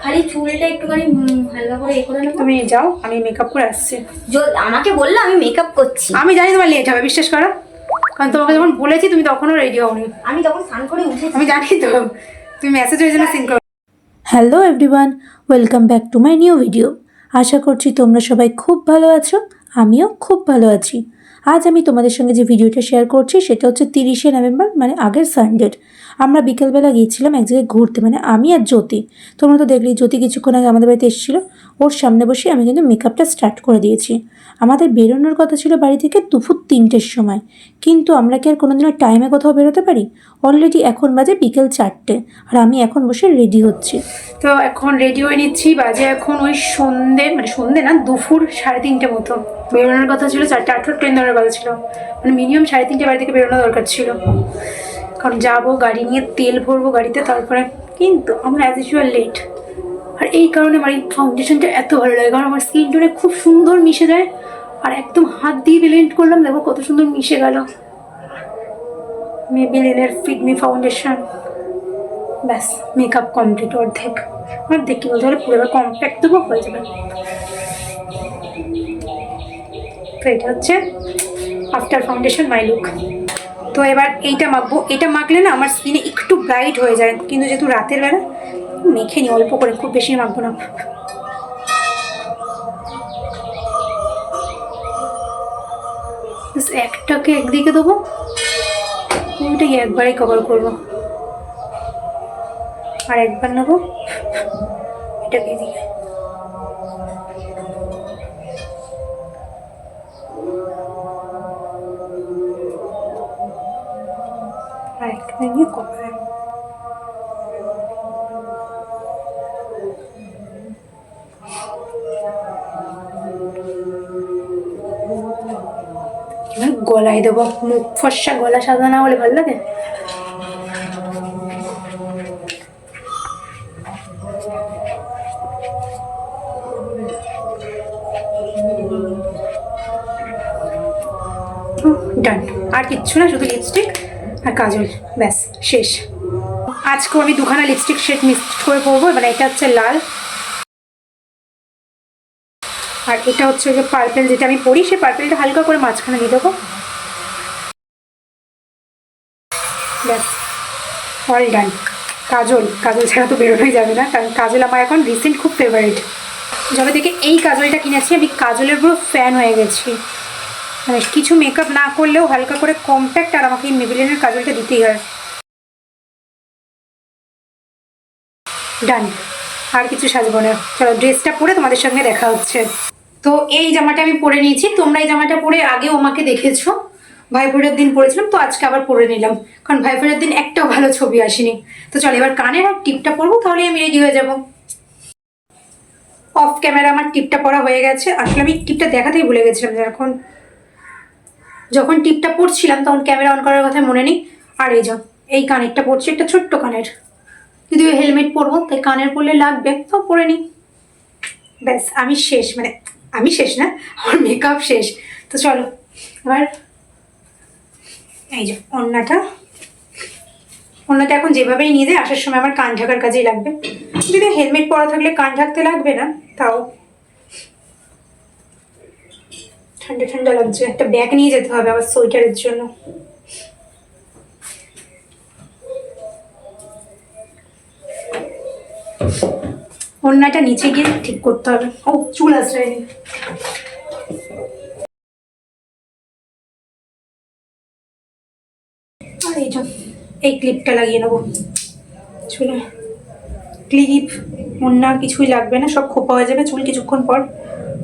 খালি চুলটা একটুখানি হালকা করে এ করে নেব। তুমি যাও আমি মেকআপ করে আসছি। যো- আমাকে বলল আমি মেকআপ করছি। আমি জানি তোমার লেট হবে বিশ্বাস করো। কারণ তোমাকে যখন বলেছি তুমি তখনও রেডি হওনি। আমি তখন স্নান করে উঠেছি। আমি জানি তো তুমি মেসেজ হয়ে জন্য সিন করো। Hello everyone welcome back to my new video আশা করছি তোমরা সবাই খুব ভালো আছো আমিও খুব ভালো আছি। আজ আমি তোমাদের সঙ্গে যে ভিডিওটা শেয়ার করছি, সেটা হচ্ছে তিরিশে নভেম্বর মানে আগের সানডের আমরা বিকেলবেলা গিয়েছিলাম এক জায়গায় ঘুরতে মানে আমি আর জ্যোতি। তোমরা তো দেখলি জ্যোতি কিছুক্ষণ আগে আমাদের বাড়িতে এসেছিল। ওর সামনে বসে আমি কিন্তু মেকআপটা স্টার্ট করে দিয়েছি। আমাদের বেরোনোর কথা ছিল বাড়ি থেকে দুপুর তিনটের সময়। কিন্তু আমরা কি আর কোনোদিনও টাইমে কোথাও বেরোতে পারি? অলরেডি এখন বাজে বিকেল চারটে, আর আমি এখন বসে রেডি হচ্ছি। তো এখন রেডি হয়ে নিচ্ছি, বাজে এখন ওই সন্ধে মানে সন্ধে না, দুপুর সাড়ে তিনটে মতো। বেরোনোর কথা ছিল চারটে, আঠেরো ট্রেন ধরার কথা ছিল। মানে মিনিমাম সাড়ে তিনটে বাড়ি থেকে বেরোনো দরকার ছিল। কারণ যাব, গাড়ি নিয়ে তেল ভরবো গাড়িতে, তারপরে কিন্তু আমরা অ্যাজ ইউজুয়াল লেট আর এই কারণে আমার এই ফাউন্ডেশনটা এত ভালো লাগে, কারণ আমার স্কিন টোনে খুব সুন্দর মিশে যায়। একদম হাত দিয়ে ব্লেন্ড করলাম, দেখো কত সুন্দর মিশে গেল। মেবিলিনের ফিডমি ফাউন্ডেশন ব্যাস মেকআপ কমপ্লিট অর্ধেক। অর্ধেক কি বলতে পুরো এবার কম্প্যাক্ট দেবো, হয়ে যাবে। তো এটা হচ্ছে আফটার ফাউন্ডেশন মাই লুক তো এবার এইটা মাখবো। এটা মাখলে না আমার স্কিনে একটু ব্রাইট হয়ে যায়। কিন্তু যেহেতু রাতের বেলা, মেখে নি, অল্প করে, খুব বেশি মাখবো না। একটাকে একদিকে দেবো। ওইটাকে একবারেই কভার করব। আর একবার নেব। এটাকে এদিকে। আর একটা নিয়ে কভার গলায় দেবো, মুখ ফর্সা গলা সাদা না হলে ভালো লাগে? ডান আর কিচ্ছু না, শুধু লিপস্টিক আর কাজল, ব্যাস, শেষ। আজকেও আমি দুখানা লিপস্টিক শেড মিক্সড করে পরবো মানে এটা হচ্ছে লাল। আর এটা হচ্ছে যে পার্পেল যেটা আমি পরি সে পার্পেলটা হালকা করে মাঝখানে দিয়ে দেবো। ব্যাস অল ডান কাজল কাজল ছাড়া তো বেরোনোই যাবে না, কারণ কাজল আমার এখন রিসেন্ট খুব ফেভারিট যবে থেকে এই কাজলটা কিনেছি, আমি কাজলের পুরো ফ্যান হয়ে গেছি। মানে কিছু মেকআপ না করলেও হালকা করে কম্প্যাক্ট আর আমাকে এই মেবিলিনের কাজলটা দিতেই হয়। ডান আর কিছু সাজবো না। চলো ড্রেসটা পরে তোমাদের সঙ্গে দেখা হচ্ছে। তো এই জামাটা আমি পরে নিয়েছি, তোমরা এই জামাটা পরে আগেও আমাকে দেখেছ। ভাইফোঁটার দিন পরেছিলাম তো আজকে আবার পরে নিলাম। কারণ ভাইফোঁটার দিন একটাও ভালো ছবি আসেনি। তো চলো, এবার কানের আর টিপটা পরবো, তাহলে আমি রেডি হয়ে যাব। অফ ক্যামেরা আমার টিপটা পরা হয়ে গেছে। আসলে আমি টিপটা দেখাতেই ভুলে গেছিলাম এখন। যখন টিপটা পড়ছিলাম, তখন ক্যামেরা অন করার কথা মনে নেই। আর এই যাও এই কানেরটা পড়ছে, একটা ছোট্ট কানের। যদি হেলমেট পরবো, তাই কানের পরলে লাগবে তো পরে নিই। ব্যাস, আমি শেষ মানে আমি শেষ না, আমার মেকআপ শেষ। তো চলো, এবার এই যে অন্যটা অন্যটা এখন যেভাবেই নিয়ে যায়, আসার সময় আমার কান ঢাকার কাজেই লাগবে। যদি হেলমেট পরা থাকলে কান ঢাকতে লাগবে না, তাও। ঠান্ডা ঠান্ডা লাগছে, একটা ব্যাগ নিয়ে যেতে হবে আবার সোয়েটারের জন্য। অন্যটা নিচে গিয়ে ঠিক করতে হবে। ও, চুল আসরায়নি এই ক্লিপটা লাগিয়ে নেব। চুলে। ক্লিপ অন্য কিছুই লাগবে না, সব খোপা হয়ে যাবে, চুল কিছুক্ষণ পর।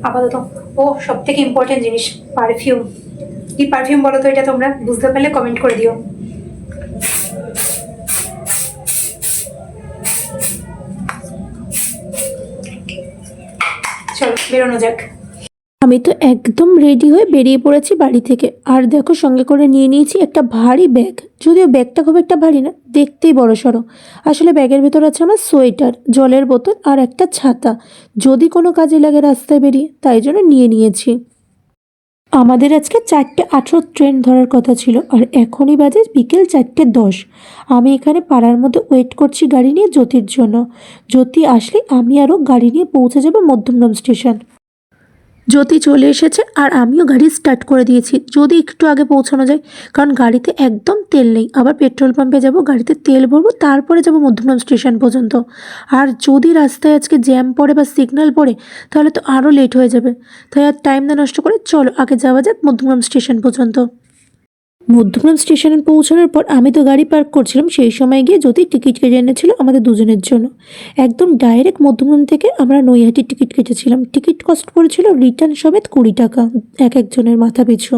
আপাতত। ও সব থেকে ইম্পর্টেন্ট জিনিস পারফিউম কি পারফিউম বলো তো এটা তোমরা? বুঝতে পারলে কমেন্ট করে দিও। চলো, বেরোনো যাক। আমি তো একদম রেডি হয়ে বেরিয়ে পড়েছি বাড়ি থেকে। আর দেখো, সঙ্গে করে নিয়ে নিয়েছি একটা ভারী ব্যাগ যদিও ব্যাগটা খুব একটা ভারী না, দেখতেই বড় সড়ো। আসলে ব্যাগের ভেতর আছে আমার সোয়েটার জলের বোতল আর একটা ছাতা। যদি কোনো কাজে লাগে রাস্তায় বেরিয়ে, তাই জন্য নিয়ে নিয়েছি। আমাদের আজকে চারটে আঠেরো ট্রেন ধরার কথা ছিল, আর এখনই বাজে বিকেল চারটে দশ। আমি এখানে পাড়ার মধ্যে ওয়েট করছি গাড়ি নিয়ে জ্যোতির জন্য। জ্যোতি আসলে আমি আরও গাড়ি নিয়ে পৌঁছে যাব মধ্যমগ্রাম স্টেশন জ্যোতি চলে এসেছে আর আমিও গাড়ি স্টার্ট করে দিয়েছি। যদি একটু আগে পৌঁছানো যায়, কারণ গাড়িতে একদম তেল নেই। আবার পেট্রোল পাম্পে যাব, গাড়িতে তেল ভরবো, তারপরে যাব মধ্যমগ্রাম স্টেশন পর্যন্ত। আর যদি রাস্তায় আজকে জ্যাম পড়ে বা সিগন্যাল পড়ে, তাহলে তো আরও লেট হয়ে যাবে। তাই আর টাইম না নষ্ট করে চলো, আগে যাওয়া যাক মধ্যমগ্রাম স্টেশন পর্যন্ত। মধ্যমগ্রাম স্টেশনে পৌঁছানোর পর আমি তো গাড়ি পার্ক করছিলাম, সেই সময় গিয়ে যদি টিকিট কেটে এনেছিল আমাদের দুজনের জন্য। একদম ডাইরেক্ট মধ্যমগ্রাম থেকে আমরা নৈহাটির টিকিট কেটেছিলাম। টিকিট কস্ট পড়েছিল রিটার্ন সমেত কুড়ি টাকা, এক একজনের মাথা পিছু।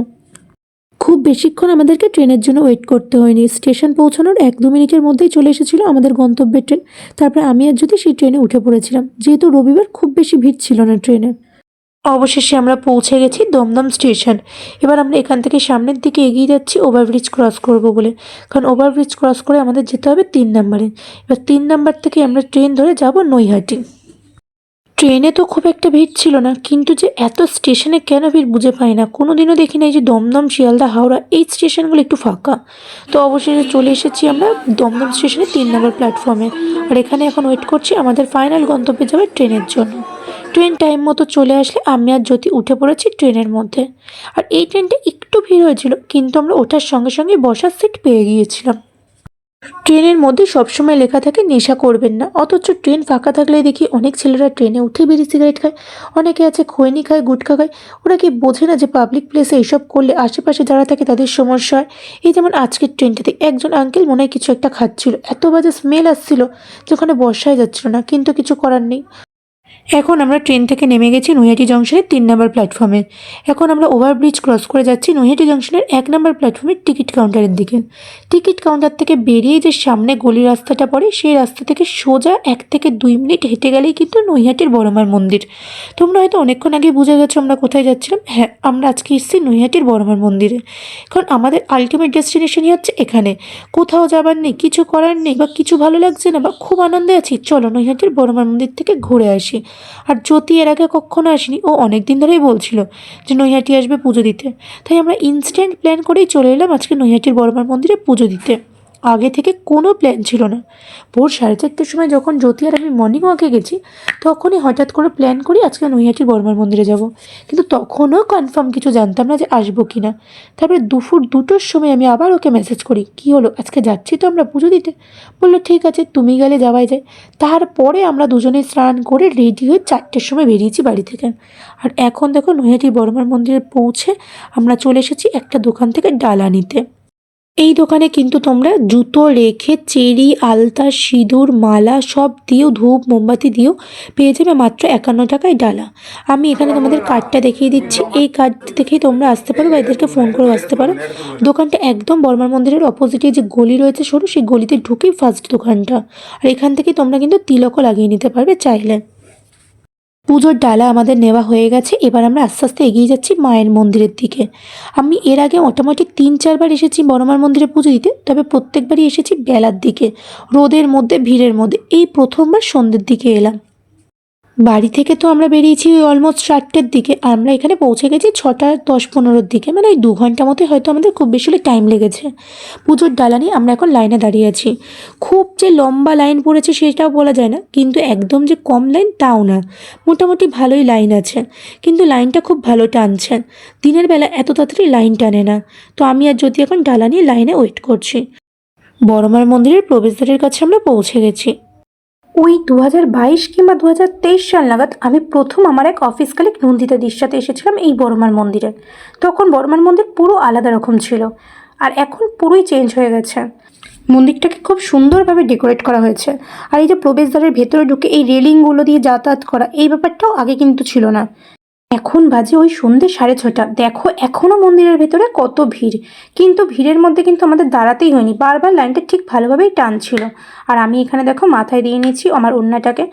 খুব বেশিক্ষণ আমাদেরকে ট্রেনের জন্য ওয়েট করতে হয়নি। স্টেশন পৌঁছানোর এক দু মিনিটের মধ্যেই চলে এসেছিল আমাদের গন্তব্যের ট্রেন। তারপরে আমি আর যদি সেই ট্রেনে উঠে পড়েছিলাম। যেহেতু রবিবার খুব বেশি ভিড় ছিল না ট্রেনে। অবশেষে আমরা পৌঁছে গেছি দমদম স্টেশন। এবার আমরা এখান থেকে সামনের দিকে এগিয়ে যাচ্ছি ওভারব্রিজ ক্রস করব বলে। কারণ ওভারব্রিজ ক্রস করে আমাদের যেতে হবে তিন নাম্বারে এবার তিন নাম্বার থেকে আমরা ট্রেন ধরে যাব নৈহাটি। ট্রেনে তো খুব একটা ভিড় ছিল না, কিন্তু যে এত স্টেশনে কেন ভিড় বুঝে পাই না। কোনো দিনও দেখি নাই যে দমদম, শিয়ালদা, হাওড়া এই স্টেশনগুলো একটু ফাঁকা। তো অবশেষে চলে এসেছি আমরা দমদম স্টেশনে তিন নম্বর প্ল্যাটফর্মে। আর এখানে এখন ওয়েট করছি আমাদের ফাইনাল গন্তব্যে যাবে ট্রেনের জন্য। ট্রেন টাইম মতো চলে আসলে আমি আর জ্যোতি উঠে পড়েছি ট্রেনের মধ্যে। আর এই ট্রেনটা একটু ভিড় হয়েছিল, কিন্তু আমরা ওঠার সঙ্গে সঙ্গে বসার সিট পেয়ে গিয়েছিলাম। ট্রেনের মধ্যে সবসময় লেখা থাকে, নেশা করবেন না। অথচ ট্রেন ফাঁকা থাকলে দেখি অনেক ছেলেরা ট্রেনে উঠে বিড়ি সিগারেট খায়। অনেকে আছে খৈনি খায়, গুটখা খায়। ওরা কি বোঝে না যে পাবলিক প্লেসে এইসব করলে আশেপাশে যারা থাকে তাদের সমস্যা হয়? এই যেমন আজকের ট্রেনটাতে একজন আঙ্কেল মনে হয় কিছু একটা খাচ্ছিল। এত বাজে স্মেল আসছিল যে ওখানে বসাই যাচ্ছিল না, কিন্তু কিছু করার নেই। এখন আমরা ট্রেন থেকে নেমে গেছি নৈহাটি জংশনের তিন নম্বর প্ল্যাটফর্মে। এখন আমরা ওভারব্রিজ ক্রস করে যাচ্ছি নৈহাটি জংশনের এক নম্বর প্ল্যাটফর্মের টিকিট কাউন্টারের দিকে। টিকিট কাউন্টার থেকে বেরিয়ে যে সামনে গলি রাস্তাটা পড়ে, সেই রাস্তা থেকে সোজা এক থেকে দুই মিনিট হেঁটে গেলেই কিন্তু নৈহাটির বড়মার মন্দির। তোমরা হয়তো অনেকক্ষণ আগে বুঝে গেছো আমরা কোথায় যাচ্ছিলাম। হ্যাঁ আমরা আজকে এসেছি নৈহাটির বড়মার মন্দিরে। কারণ আমাদের আলটিমেট ডেস্টিনেশনই হচ্ছে এখানে। কোথাও যাবার নেই, কিছু করার নেই বা কিছু ভালো লাগছে না বা খুব আনন্দে আছি, চলো নৈহাটির বড়মার মন্দির থেকে ঘুরে আসি। আর জ্যোতি এর আগে কখনো আসেনি। ও অনেক দিন ধরেই বলছিল যে নৈহাটি আসবে পুজো দিতে। তাই আমরা ইনস্ট্যান্ট প্ল্যান করেই চলে এলাম আজকে নৈহাটির বড়মার মন্দিরে পুজো দিতে। আগে থেকে কোনো প্ল্যান ছিল না। ভোর সাড়ে চারটের সময় যখন জ্যোতি আর আমি মর্নিং ওয়াকে গেছি, তখনই হঠাৎ করে প্ল্যান করি আজকে নৈহাটির বর্মার মন্দিরে যাব। কিন্তু তখনও কনফার্ম কিছু জানতাম না যে আসব কি না তারপরে দুপুর দুটোর সময় আমি আবার ওকে মেসেজ করি, কি হলো? আজকে যাচ্ছি তো আমরা পুজো দিতে? বলল, ঠিক আছে, তুমি গেলে যাওয়াই যায়। তারপরে আমরা দুজনে স্নান করে রেডি হয়ে চারটের সময় বেরিয়েছি বাড়ি থেকে। আর এখন দেখো নৈহাটি বর্মার মন্দিরে পৌঁছে আমরা চলে এসেছি একটা দোকান থেকে ডালা নিতে। এই দোকানে কিন্তু তোমরা জুতো, রেখে, চেরি, আলতা, সিঁদুর, মালা সব দিয়েও ধূপ, মোমবাতি দিয়েও পেয়ে যাবে মাত্র একান্ন টাকায় ডালা। আমি এখানে তোমাদের কার্ডটা দেখিয়ে দিচ্ছি। এই কার্ড দেখেই তোমরা আসতে পারো বা এদেরকে ফোন করে আসতে পারো। দোকানটা একদম বর্মার মন্দিরের অপোজিটে যে গলি রয়েছে সরু, সেই গলিতে ঢুকেই ফার্স্ট দোকানটা। আর এখান থেকে তোমরা কিন্তু তিলকও লাগিয়ে নিতে পারবে চাইলে। পুজোর ডালা আমাদের নেওয়া হয়ে গেছে। এবার আমরা আস্তে আস্তে এগিয়ে যাচ্ছি মায়ের মন্দিরের দিকে। আমি এর আগে মোটামুটি তিন, চারবার এসেছি বড়মার মন্দিরে পুজো দিতে, তবে প্রত্যেকবারই এসেছি বেলার দিকে, রোদের মধ্যে, ভিড়ের মধ্যে। এই প্রথমবার সন্ধ্যের দিকে এলাম। বাড়ি থেকে তো আমরা বেরিয়েছি ওই অলমোস্ট চারটের দিকে, আমরা এখানে পৌঁছে গেছি ছটা দশ পনেরোর দিকে। মানে ওই দু ঘণ্টা মতোই হয়তো আমাদের খুব বেশি টাইম লেগেছে। পুজোর ডালা নিয়ে আমরা এখন লাইনে দাঁড়িয়ে আছি। খুব যে লম্বা লাইন পড়েছে সেটাও বলা যায় না, কিন্তু একদম যে কম লাইন তাও না। মোটামুটি ভালোই লাইন আছে, কিন্তু লাইনটা খুব ভালো টানছে। দিনের বেলা এত তাড়াতাড়ি লাইন টানে না। তো আমি আর যদি এখন ডালা নিয়ে লাইনে ওয়েট করছি। বড়মার মন্দিরের প্রবেশদ্বারের কাছে আমরা পৌঁছে গেছি। ওই দু হাজার বাইশ কিংবা দু হাজার তেইশ সাল নাগাদ আমি প্রথম আমার এক অফিস কালিক নন্দিতা দির সাথে এসেছিলাম এই বড়মার মন্দিরে। তখন বড়মার মন্দির পুরো আলাদা রকম ছিল আর এখন পুরোই চেঞ্জ হয়ে গেছে। মন্দিরটাকে খুব সুন্দরভাবে ডেকোরেট করা হয়েছে। আর এই যে প্রবেশদ্বারের ভেতরে ঢুকে এই রেলিংগুলো দিয়ে যাতায়াত করা, এই ব্যাপারটাও আগে কিন্তু ছিল না। এখন বাজে ওই সন্ধ্যে সাড়ে ছটা দেখো এখনও মন্দিরের ভেতরে কত ভিড়। কিন্তু ভিড়ের মধ্যে কিন্তু আমাদের দাঁড়াতেই হয়নি। বারবার লাইনটা ঠিক ভালোভাবেই টান ছিল আর আমি এখানে দেখো মাথায় দিয়ে নিয়েছি আমার ওড়নাটাকে।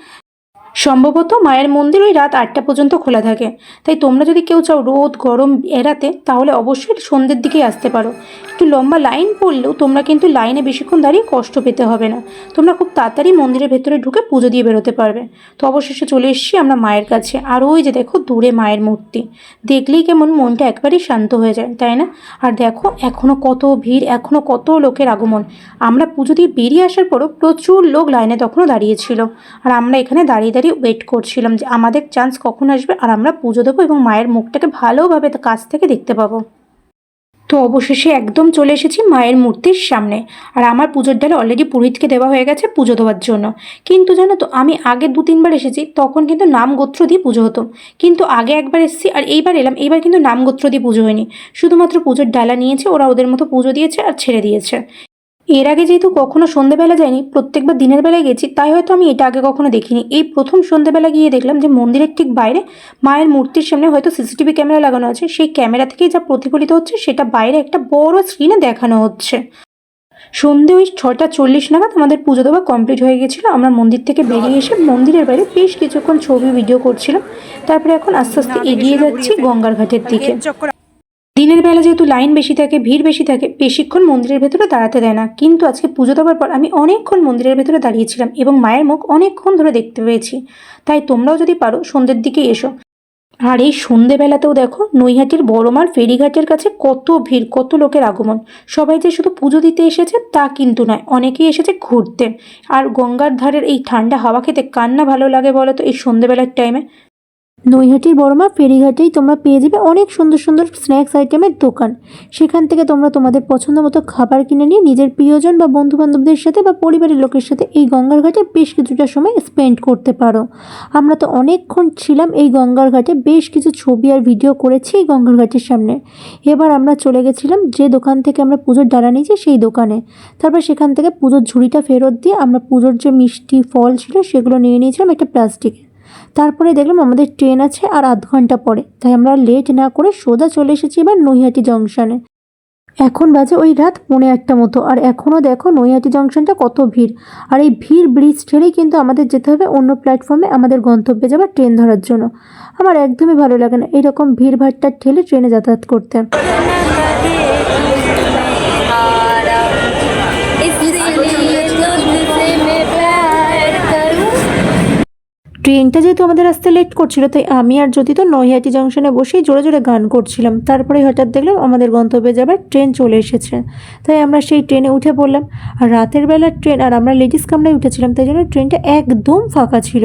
সম্ভবত মায়ের মন্দির ওই রাত আটটা পর্যন্ত খোলা থাকে। তাই তোমরা যদি কেউ চাও রোদ, গরম এড়াতে, তাহলে অবশ্যই সন্ধ্যের দিকেই আসতে পারো। একটু লম্বা লাইন পড়লেও তোমরা কিন্তু লাইনে বেশিক্ষণ দাঁড়িয়ে কষ্ট পেতে হবে না। তোমরা খুব তাড়াতাড়ি মন্দিরের ভেতরে ঢুকে পুজো দিয়ে বেরোতে পারবে। তো অবশেষে চলে এসেছি আমরা মায়ের কাছে। আর ওই যে দেখো দূরে মায়ের মূর্তি। দেখলেই কেমন মনটা একবারেই শান্ত হয়ে যায়, তাই না? আর দেখো এখনও কত ভিড় এখনও কত লোকের আগমন। আমরা পুজো দিয়ে বেরিয়ে আসার পরও প্রচুর লোক লাইনে তখনও দাঁড়িয়েছিল আর আমরা এখানে দাঁড়িয়ে দাঁড়িয়ে ওয়েট করছিলাম যে আমাদের চান্স কখন আসবে আর আমরা পুজো দেবো এবং মায়ের মুখটাকে ভালোভাবে কাছ থেকে দেখতে পাবো। তো অবশেষে একদম চলে এসেছি মায়ের মূর্তির সামনে। আর আমার পুজোর ডালে অলরেডি পুরোহিতকে দেওয়া হয়ে গেছে পুজো দেওয়ার জন্য। কিন্তু জানো তো, আমি আগে দু তিনবার এসেছি, তখন কিন্তু নাম গোত্র দিয়ে পুজো হতো। কিন্তু আগে একবার এসেছি আর এইবার এলাম, এইবার কিন্তু নাম গোত্র দিয়ে পুজো হয়নি। শুধুমাত্র পুজোর ডালা নিয়েছে, ওরা ওদের মতো পুজো দিয়েছে আর ছেড়ে দিয়েছে। এর আগে যেহেতু কখনো সন্ধেবেলা যাইনি, প্রত্যেকবার দিনের বেলায় গেছি, তাই হয়তো আমি এটা আগে কখনো দেখিনি। এই প্রথম সন্ধেবেলা গিয়ে দেখলাম যে মন্দিরের ঠিক বাইরে মায়ের মূর্তির সামনে হয়তো সিসিটিভি ক্যামেরা লাগানো আছে। সেই ক্যামেরা থেকেই যা প্রতিফলিত হচ্ছে, সেটা বাইরে একটা বড় স্ক্রিনে দেখানো হচ্ছে। সন্ধে ওই ছটা চল্লিশ নাগাদ আমাদের পুজো দেওয়া কমপ্লিট হয়ে গেছিল। আমরা মন্দির থেকে বেরিয়ে এসে মন্দিরের বাইরে বেশ কিছুক্ষণ ছবি ভিডিও করছিলাম। তারপরে এখন আস্তে আস্তে এগিয়ে যাচ্ছি গঙ্গার ঘাটের দিকে। দিনের বেলা যেহেতু লাইন বেশি থাকে, ভিড় বেশি থাকে, বেশিক্ষণ মন্দিরের ভেতরে দাঁড়াতে দেয় না। কিন্তু আজকে পুজো দেওয়ার পর আমি অনেকক্ষণ মন্দিরের ভেতরে দাঁড়িয়েছিলাম এবং মায়ের মুখ অনেকক্ষণ ধরে দেখতে পেয়েছি। তাই তোমরাও যদি পারো সন্ধ্যের দিকে এসো। আর এই সন্ধেবেলাতেও দেখো নৈহাটির বড়মার ফেরিঘাটের কাছে কত ভিড়, কত লোকের আগমন। সবাই যে শুধু পুজো দিতে এসেছে তা কিন্তু নয়, অনেকেই এসেছে ঘুরতে। আর গঙ্গার ধারের এই ঠান্ডা হাওয়া খেতে কান্না ভালো লাগে বলো তো এই সন্ধেবেলার টাইমে নৈহাটির বড়মা ফেরিঘাটেই তোমরা পেয়ে যাবে অনেক সুন্দর সুন্দর স্ন্যাক্স আইটেমের দোকান। সেখান থেকে তোমরা তোমাদের পছন্দ মতো খাবার কিনে নিয়ে নিজের প্রিয়জন বা বন্ধু বান্ধবদের সাথে বা পরিবারের লোকের সাথে এই গঙ্গার ঘাটে বেশ কিছুটা সময় স্পেন্ড করতে পারো। আমরা তো অনেকক্ষণ ছিলাম এই গঙ্গার ঘাটে, বেশ কিছু ছবি আর ভিডিও করেছি এই গঙ্গার ঘাটের সামনে। এবার আমরা চলে গেছিলাম যে দোকান থেকে আমরা পুজোর ডালা নিয়েছি সেই দোকানে। তারপর সেখান থেকে পুজোর ঝুড়িটা ফেরত দিয়ে আমরা পুজোর যে মিষ্টি ফল ছিল সেগুলো নিয়ে নিয়েছিলাম একটা প্লাস্টিকে তারপরে দেখলাম আমাদের ট্রেন আছে আর আধ ঘণ্টা পরে। তাই আমরা লেট না করে সোজা চলে এসেছি এবার নৈহাটি জংশনে এখন বাজে ওই রাত পৌনে একটা মতো। আর এখনও দেখো নৈহাটি জংশনটা কত ভিড়। আর এই ভিড় ব্রিজ ঠেলেই কিন্তু আমাদের যেতে হবে অন্য প্ল্যাটফর্মে আমাদের গন্তব্যে যাবার ট্রেন ধরার জন্য। আমার একদমই ভালো লাগে না। এরকম ভিড় ভাট্টা ঠেলে ট্রেনে যাতায়াত করতে। ট্রেনটা যেহেতু আমাদের আসতে লেট করছিল, তাই আমি আর জ্যোতি তো নৈহাটি জংশনে বসেই জোরে জোরে গান করছিলাম। তারপরে হঠাৎ দেখলাম আমাদের গন্তব্যে যাবার ট্রেন চলে এসেছে। তাই আমরা সেই ট্রেনে উঠে পড়লাম। আর রাতের বেলার ট্রেন, আর আমরা লেডিস কামরায় উঠেছিলাম, তাই জন্য ট্রেনটা একদম ফাঁকা ছিল।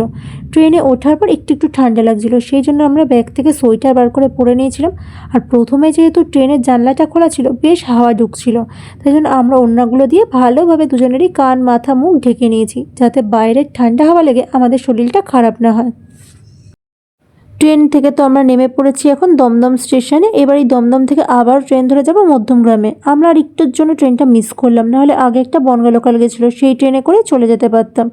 ট্রেনে ওঠার পর একটু একটু ঠান্ডা লাগছিল, সেই জন্য আমরা ব্যাগ থেকে সোয়েটার বার করে পরে নিয়েছিলাম। আর প্রথমে যেহেতু ট্রেনের জানলাটা খোলা ছিল, বেশ হাওয়া ঢুকছিল। তাই জন্য আমরা অন্যগুলো দিয়ে ভালোভাবে দুজনেরই কান, মাথা, মুখ ঢেকে নিয়েছি, যাতে বাইরের ঠান্ডা হাওয়া লেগে আমাদের শরীরটা খারাপ না হয়। ট্রেন থেকে তো আমরা নেমে পড়েছি এখন দমদম স্টেশনে। এবার এই দমদম থেকে আবার ট্রেন ধরে যাব মধ্যমগ্রামে। আমরা আর একটুর জন্য ট্রেনটা মিস করলাম, নাহলে আগে একটা বনগা লোকাল গেছিল, সেই ট্রেনে করে চলে যেতে পারতাম।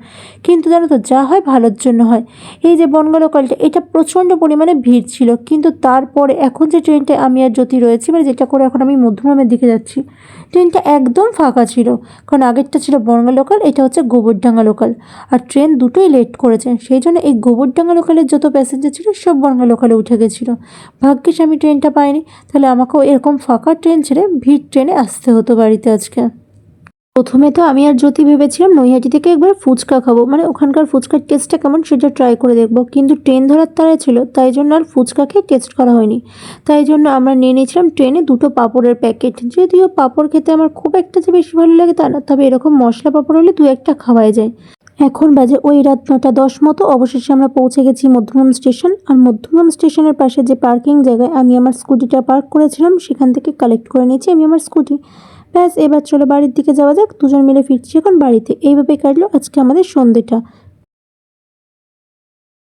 কিন্তু জানো তো, যা হয় ভালোর জন্য হয়। এই যে বনগা লোকালটা এটা প্রচণ্ড পরিমাণে ভিড় ছিল। কিন্তু তারপরে এখন যে ট্রেনটা আমি আর জ্যোতি রয়েছি মানে যেটা করে এখন আমি মধ্যমগ্রামের দিকে যাচ্ছি, ট্রেনটা একদম ফাঁকা ছিল। কারণ আগেরটা ছিল বনগা লোকাল এটা হচ্ছে গোবরডাঙ্গা লোকাল আর ট্রেন দুটোই লেট করেছে, সেই জন্য এই গোবরডাঙ্গা লোকালের যত প্যাসেঞ্জার ছিল, সব বনগা লোকালে উঠে গেছিল। ভাগ্যিস আমি ট্রেনটা পাইনি, তাহলে আমাকেও এরকম ফাঁকা ট্রেন ছেড়ে ভিড় ট্রেনে আসতে হতো বাড়িতে আজকে। প্রথমে তো আমি আর জ্যোতি ভেবেছিলাম নৈহাটি থেকে একবার ফুচকা খাব মানে ওখানকার ফুচকার টেস্টটা কেমন সেটা ট্রাই করে দেখব। কিন্তু ট্রেন ধরার তারা ছিল, তাই জন্য আর ফুচকা খেয়ে টেস্ট করা হয়নি। তাই জন্য আমরা নিয়ে নিয়েছিলাম ট্রেনে দুটো পাঁপড়ের প্যাকেট যদিও পাঁপড় খেতে আমার খুব একটা যে বেশি ভালো লাগে তা না, তবে এরকম মশলা পাঁপড় হলে দু একটা খাওয়াই যায়। এখন বাজে ওই রাত নটা দশ মতো। অবশেষে আমরা পৌঁছে গেছি মধ্যমগ্রাম স্টেশন। আর মধ্যমগ্রাম স্টেশনের পাশে যে পার্কিং জায়গায় আমি আমার স্কুটিটা পার্ক করেছিলাম, সেখান থেকে কালেক্ট করে নিয়েছি আমি আমার স্কুটি। ব্যাস, এবার চলো বাড়ির দিকে যাওয়া যাক। দুজন মিলে ফিরছি এখন বাড়িতে। এইভাবে কাটলো আজকে আমাদের সন্ধেটা